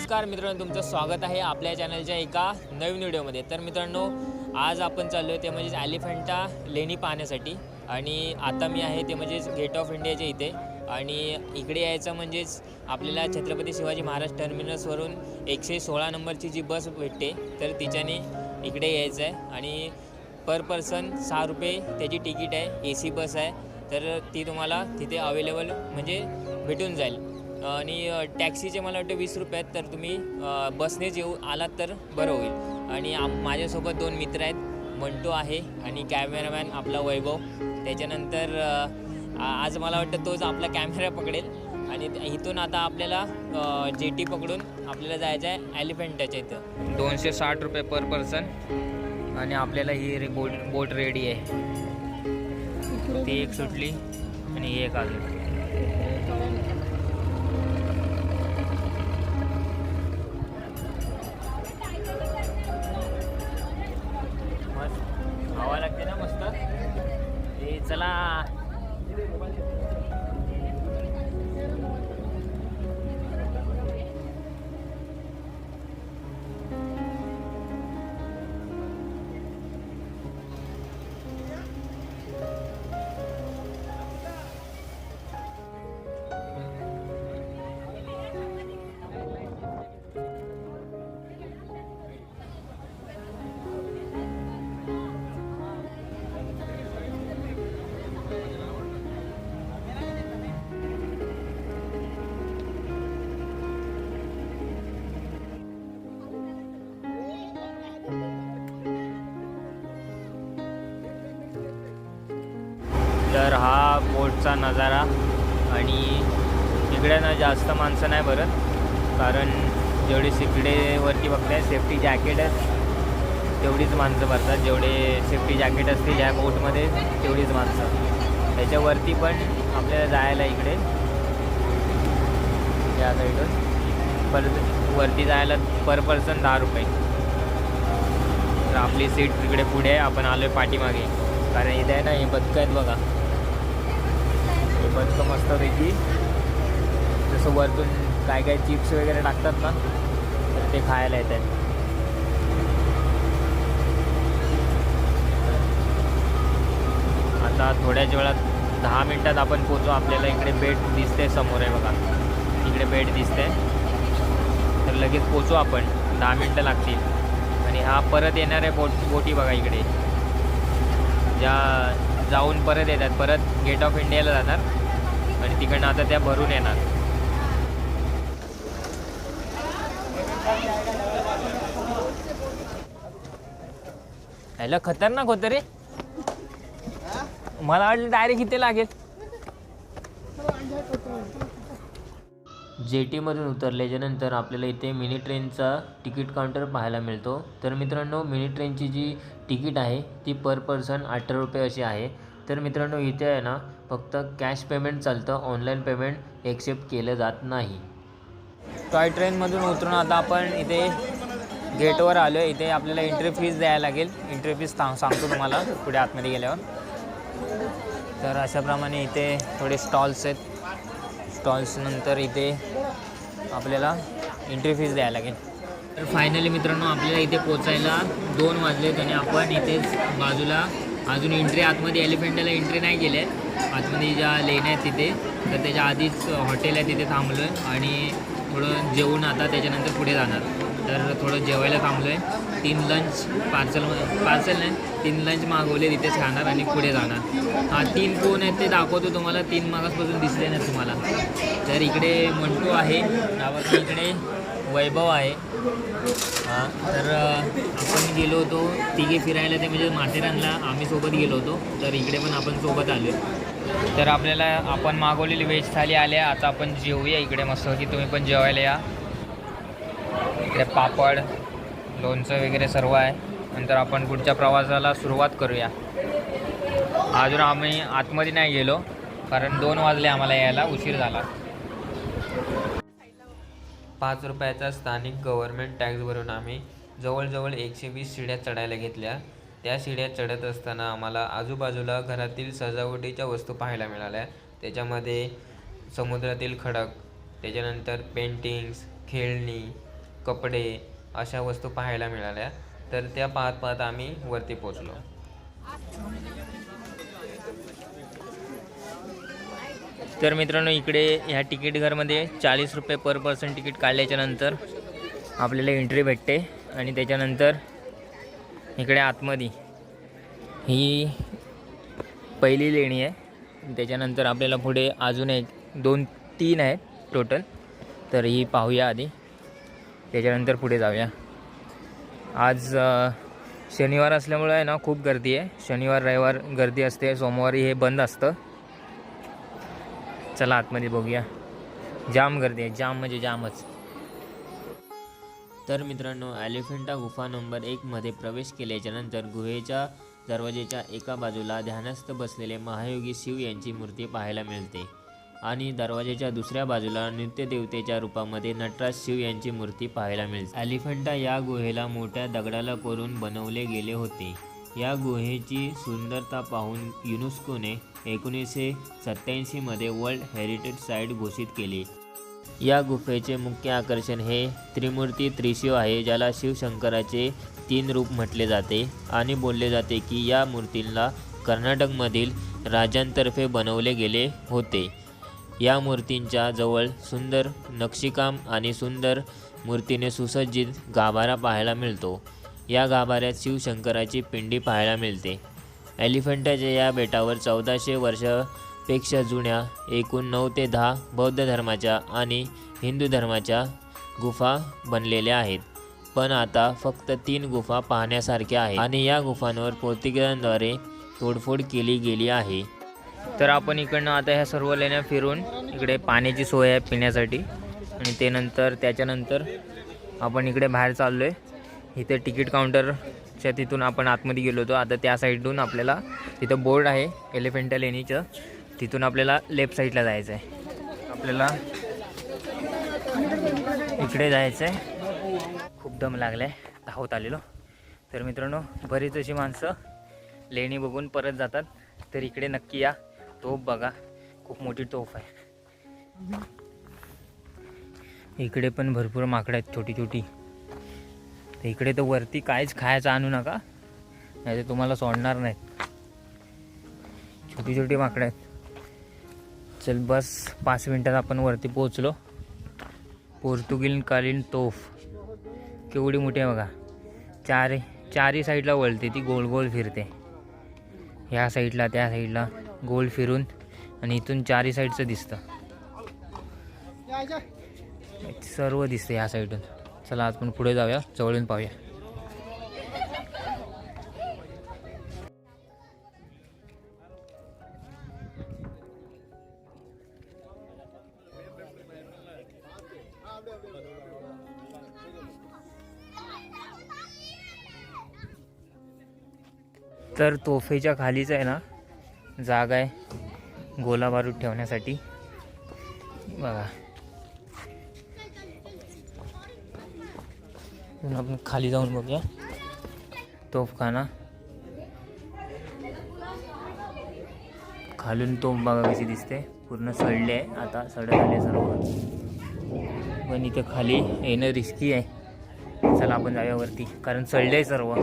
नमस्कार मित्रांनो तुमचं स्वागत आहे आपल्या चॅनलच्या एका नवीन व्हिडिओमध्ये. तर मित्रांनो आज आपण चाललो आहे ते म्हणजेच ॲलिफंटा लेणी पाहण्यासाठी. आणि आता मी आहे ते म्हणजेच गेट ऑफ इंडियाच्या इथे. आणि इकडे यायचं म्हणजेच आपल्याला छत्रपती शिवाजी महाराज टर्मिनसवरून एकशे सोळा नंबरची जी बस भेटते तर तिच्याने इकडे यायचं आहे. आणि पर पर्सन सहा रुपये त्याची तिकीट आहे ए सी बस आहे. तर ती तुम्हाला तिथे अवेलेबल म्हणजे भेटून जाईल. आणि टॅक्सीचे मला वाटतं वीस रुपये आहेत तर तुम्ही बसनेच येऊ आलात तर बरं होईल. आणि आम माझ्यासोबत दोन मित्र आहेत मंटो आहे आणि कॅमेरामॅन आपला वैभव. त्याच्यानंतर आज मला वाटतं तोच आपला कॅमेरा पकडेल. आणि इथून आता आपल्याला जेटी पकडून आपल्याला जायचं आहे एलिफंटाच्या इथं. दोनशे साठ रुपये पर पर्सन. आणि आपल्याला ही रे बोट बोट रेडी आहे. ती एक सुटली आणि एक आली. लागते ना मस्त. ए चला. तर हा बोटचा नजारा आणि इकडे ना जास्त माणसं नाही भरत कारण जेवढी सिकडेवरती बघताय सेफ्टी जॅकेट तेवढीच माणसं भरतात. जेवढे सेफ्टी जॅकेट असतील ज्या बोटमध्ये तेवढीच माणसं. त्याच्यावरती पण आपल्याला जायला इकडे. या साईडून पर वरती जायला पर पर्सन दहा रुपये. तर आपली सीट तिकडे पुढे आहे. आपण आलो आहे पाठीमागे. कारण इथे आहे ना हे बदकं आहेत बघा. हे बदकं मस्तपैकी. जसं वरतून काय काय चिप्स वगैरे टाकतात ना तर ते खायला येतात. आता थोड्याच वेळात दहा मिनटात आपण पोचू. आपल्याला इकडे बेट दिसते समोर आहे बघा. इकडे बेट दिसते तर लगेच पोचू आपण. दहा मिनटं लागतील. आणि हा परत येणार आहे बोट बोटी बघा इकडे. ज्या जाऊन परत येतात. परत गेट ऑफ इंडियाला जाणार. आणि तिकडनं आता त्या भरून येणार. ह्याला खतरनाक होतं रे. मला वाटलं डायरेक्ट इथे लागेल. जेटीमधून उतरल्याच्यानंतर आपल्याला इथे मिनी ट्रेनचा तिकीट काउंटर पाहायला मिळतो. तर मित्रांनो मिनी ट्रेनची जी तिकीट आहे ती पर पर्सन अठरा रुपये अशी आहे. तर मित्रांनो इथे आहे ना फक्त कॅश पेमेंट चालतं ऑनलाईन पेमेंट एक्सेप्ट केलं जात नाही. टॉय ट्रेनमधून उतरून आता आपण इथे गेटवर आलो आहे इथे आपल्याला एंट्री फीज द्यायला लागेल. एंट्री फीज सांग सांगतो तुम्हाला पुढे आतमध्ये गेल्यावर. तर अशाप्रमाणे इथे थोडे स्टॉल्स आहेत. स्टॉल्सनंतर इथे आपल्याला एंट्री फीज द्यायला लागेल. तर फायनली मित्रांनो आपल्याला इथे पोचायला दोन वाजलेत आणि आपण इथेच बाजूला अजून एंट्री आतमध्ये एलिफंटाला एंट्री नाही केली आहे आतमध्ये ज्या लेण्या आहेत तिथे तर त्याच्या आधीच हॉटेल आहे तिथे थांबलो आहे आणि थोडं जेवून आता त्याच्यानंतर पुढे जाणार. तर थोडं जेवायला थांबलो आहे तीन लंच पार्सल पार्सल नाही तीन लंच मागवले तिथेच खाणार आणि पुढे जाणार. हा तीन कोण आहेत ते दाखवतो तुम्हाला. तीन मागासपासून दिसले नाही तुम्हाला. तर इकडे मंटू आहे गावात इकडे वैभव आहे. हां तर आपण गेलो होतो तिघे फिरायला ते म्हणजे माथेरानला. आम्ही सोबत गेलो होतो. तर इकडे पण आपण सोबत आलो तर आपल्याला आपण मागवलेली व्हेज थाली आल्या आता आपण जेवूया इकडे मस्त की तुम्ही पण जेवायला या. इकडे पापड लोणचं वगैरे सर्व आहे. नंतर आपण पुढच्या प्रवासाला सुरुवात करूया. अजून आम्ही आतमध्ये नाही गेलो कारण दोन वाजले आम्हाला यायला. उशीर झाला. पाच रुपयाचा स्थानिक गव्हर्नमेंट टॅक्स भरून आम्ही जवळजवळ एकशे वीस शिड्या चढायला घेतल्या. त्या शिड्या चढत असताना आम्हाला आजूबाजूला घरातील सजावटीच्या वस्तू पाहायला मिळाल्या. त्याच्यामध्ये समुद्रातील खडक त्याच्यानंतर पेंटिंग्स खेळणी कपडे अशा वस्तू पाहायला मिळाल्या. तर त्या पाहत पाहत आम्ही वरती पोचलो तर मित्रांनो इकडे ह्या तिकीट घरमध्ये चाळीस रुपये पर पर्सन तिकीट काढल्याच्यानंतर आपल्याला एंट्री भेटते आणि त्याच्यानंतर इकडे आतमध्ये. ही पहिली लेणी आहे. त्याच्यानंतर आपल्याला पुढे अजून एक दोन तीन आहेत टोटल तर ही पाहूया आधी. त्याच्यानंतर पुढे जाऊया. आज शनिवार असल्यामुळे आहे ना खूप गर्दी आहे. शनिवार रविवार गर्दी असते. सोमवारी हे बंद असतं. चला आतमध्ये बघूया. जाम गर्दी आहे. जाम म्हणजे जामच. तर मित्रांनो ॲलिफंटा गुफा नंबर एकमध्ये प्रवेश केल्याच्यानंतर गुहेच्या दरवाजेच्या एका बाजूला ध्यानस्थ बसलेले महायोगी शिव यांची मूर्ती पाहायला मिळते. आणि दरवाजेच्या दुसऱ्या बाजूला नृत्यदेवतेच्या रूपामध्ये नटराज शिव यांची मूर्ती पाहायला मिळते. ॲलिफंटा या गुहेला मोठ्या दगडाला कोरून बनवले गेले होते. या गुहेची सुंदरता पाहून युनेस्कोने एकोणीसशे सत्त्याऐंशीमध्ये वर्ल्ड हेरिटेज साईट घोषित केली. या गुफेचे मुख्य आकर्षण हे त्रिमूर्ती त्रिशिव आहे ज्याला शिवशंकराचे तीन रूप म्हटले जाते आणि बोलले जाते की या मूर्तींना कर्नाटकमधील राजांतर्फे बनवले गेले होते. या मूर्तींच्या जवळ सुंदर नक्षीकाम आणि सुंदर मूर्तीने सुसज्जित गाभारा पाहायला मिळतो. या गाभाऱ्यात शिवशंकराची पिंडी पाहायला मिळते. एलिफंटाच्या या बेटावर चौदाशे वर्ष पेक्षा जुन्या एकूण नऊ ते दहा बौद्ध धर्माच्या आणि हिंदू धर्माच्या गुफा बनलेल्या आहेत. पण आता फक्त तीन गुफा पाहण्यासारख्या आहेत आणि या गुफांवर पोर्तुगीजांद्वारे तोडफोड केली गेली आहे. तर आपण इकडनं आता ह्या सर्व लेण्या फिरून इकडे पाण्याची सोय आहे पिण्यासाठी आणि ते नंतर त्याच्यानंतर आपण इकडे बाहेर चाललो आहे इथे तिकीट काउंटरच्या तिथून आपण आतमध्ये गेलो होतो. आता त्या साईडून आपल्याला तिथं बोर्ड आहे एलिफेंटा लेणीचं. तिथून आपल्याला लेफ्ट साईडला जायचं आहे आपल्याला इकडे जायचं आहे खूप दम लागला आहे धावत आलेलो. तर मित्रांनो बरीच अशी माणसं लेणी बघून परत जातात. तर इकडे नक्की या. तोफ बघा. खूप मोठी तोफ आहे. इकडे पण भरपूर माकडं आहेत छोटी छोटी तर इकडे तर वरती काहीच खायचं आणू नका. नाही तर तुम्हाला सोडणार नाहीत. छोटी छोटी माकडं आहेत. चल बस पाच मिनटात आपण वरती पोहोचलो. पोर्तुगीनकालीन तोफ. केवढी मोठी आहे बघा. चार चारही साईडला वळते ती गोल गोल फिरते. ह्या साईडला त्या साईडला गोल फिरून आणि इथून चारही साईडचं दिसतं. सर्व दिसतं ह्या साईडून. चला आज पण पुढे जाऊया जवळून पाहूया. तर तोफेच्या खालीच आहे ना जागा आहे गोला बारूद ठेवण्यासाठी. बघा. आपण खाली जाऊन बघूया. तोफखाना. खालून तोफ बघा कशी दिसते. पूर्ण सडले आहे. आता सडत आले सर्व. पण इथे खाली येणं रिस्की आहे. चला आपण जाऊया वरती. कारण सडले आहे सर्व.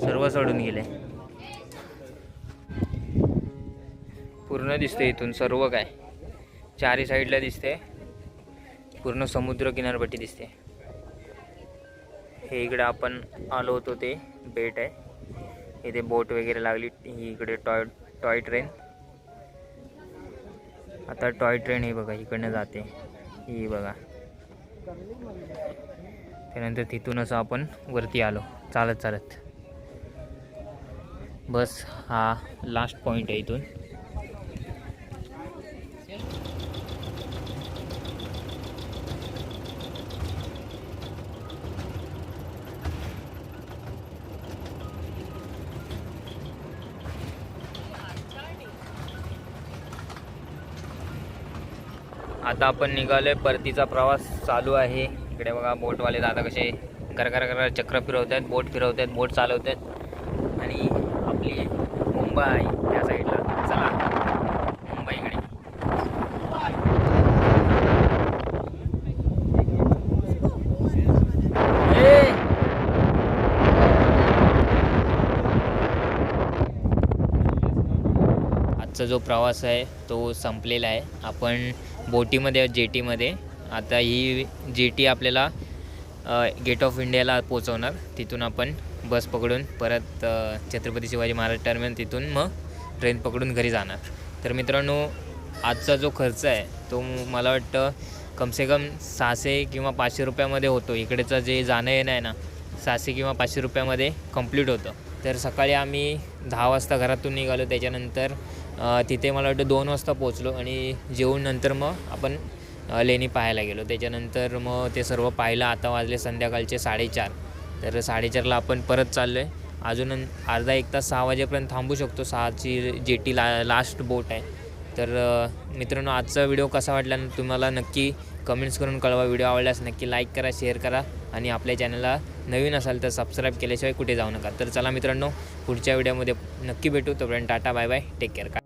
सर्व सडून गेले. पूर्ण दिसते इथून सर्व काय. चारी साईडला दिसते पूर्ण समुद्र किनारपट्टी दिसते. हे इकडे आपण आलो होतो ते बेट आहे. इथे बोट वगैरे लागली ही इकडे टॉय टॉय ट्रेन. आता टॉय ट्रेन ही बघा इकडनं जाते. ही बघा. त्यानंतर तिथून असं आपण वरती आलो. चालत चालत. बस हा लास्ट पॉईंट आहे इथून. आता आपण निघालो आहे परतीचा प्रवास चालू आहे. इकडे बघा बोटवाले दादा कसे घर घर घर चक्र फिरवत आहेत बोट फिरवत आहेत बोट चालवत आहेत आणि आपली मुंबई आहे त्या साईडला. चला मुंबईकडे. आजचा जो प्रवास आहे तो संपलेला आहे. आपण बोटीमध्ये जेटीमध्ये. आता ही जेटी आपल्याला गेट ऑफ इंडियाला पोचवणार तिथून आपण बस पकडून परत छत्रपती शिवाजी महाराज टर्मिनल तिथून मग ट्रेन पकडून घरी जाणार. तर मित्रांनो आजचा जो खर्च आहे तो मला वाटतं कमसे कम सहाशे किंवा पाचशे रुपयामध्ये होतो. इकडेचं जे जाणं येणं आहे ना सहाशे किंवा पाचशे रुपयामध्ये कंप्लीट होतं. तर सकाळी आम्ही दहा वाजता घरातून निघालो. त्याच्यानंतर तिथे मला वाटतं दोन वाजता पोचलो आणि जेवून नंतर मग आपण लेणी पाहायला गेलो. त्याच्यानंतर मग ते सर्व पाहिलं आता वाजले संध्याकाळचे साडेचार. तर साडेचारला आपण परत चाललो आहे अजून अर्धा एक तास सहा वाजेपर्यंत थांबू शकतो. सहाची जेटी ला लास्ट बोट आहे. तर मित्रांनो आजचा व्हिडिओ कसा वाटला तुम्हाला नक्की कमेंट्स करून कळवा. व्हिडिओ आवडल्यास नक्की लाईक करा शेअर करा आणि आपल्या चॅनलला नवीन असाल तर सबस्क्राईब केल्याशिवाय कुठे जाऊ नका. तर चला मित्रांनो पुढच्या व्हिडिओमध्ये नक्की भेटू. तोपर्यंत tata bye bye take care का